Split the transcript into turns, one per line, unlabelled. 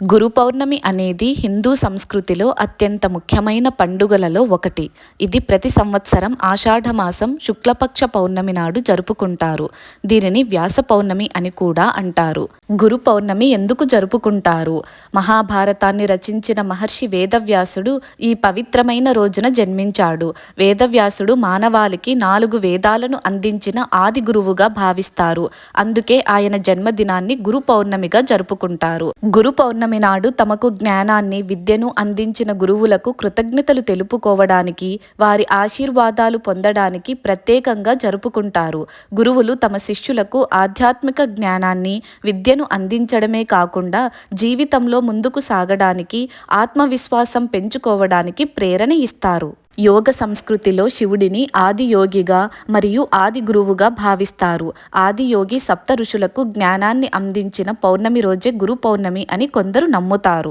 గురు పౌర్ణమి అనేది హిందూ సంస్కృతిలో అత్యంత ముఖ్యమైన పండుగలలో ఒకటి. ఇది ప్రతి సంవత్సరం ఆషాఢమాసం శుక్లపక్ష పౌర్ణమి నాడు జరుపుకుంటారు. దీనిని వ్యాస పౌర్ణమి అని కూడా అంటారు. గురు పౌర్ణమి ఎందుకు జరుపుకుంటారు? మహాభారతాన్ని రచించిన మహర్షి వేదవ్యాసుడు ఈ పవిత్రమైన రోజున జన్మించాడు. వేదవ్యాసుడు మానవాళికి నాలుగు వేదాలను అందించిన ఆది గురువుగా భావిస్తారు. అందుకే ఆయన జన్మదినాన్ని గురు పౌర్ణమిగా జరుపుకుంటారు. గురు పౌర్ణమి పౌర్ణమి నాడు తమకు జ్ఞానాన్ని విద్యను అందించిన గురువులకు కృతజ్ఞతలు తెలుపుకోవడానికి వారి ఆశీర్వాదాలు పొందడానికి ప్రత్యేకంగా జరుపుకుంటారు. గురువులు తమ శిష్యులకు ఆధ్యాత్మిక జ్ఞానాన్ని విద్యను అందించడమే కాకుండా జీవితంలో ముందుకు సాగడానికి ఆత్మవిశ్వాసం పెంచుకోవడానికి ప్రేరణ ఇస్తారు. యోగ సంస్కృతిలో శివుడిని ఆదియోగిగా మరియు ఆది గురువుగా భావిస్తారు. ఆదియోగి సప్త ఋషులకు జ్ఞానాన్ని అందించిన పౌర్ణమి రోజే గురు పౌర్ణమి అని కొందరు నమ్ముతారు.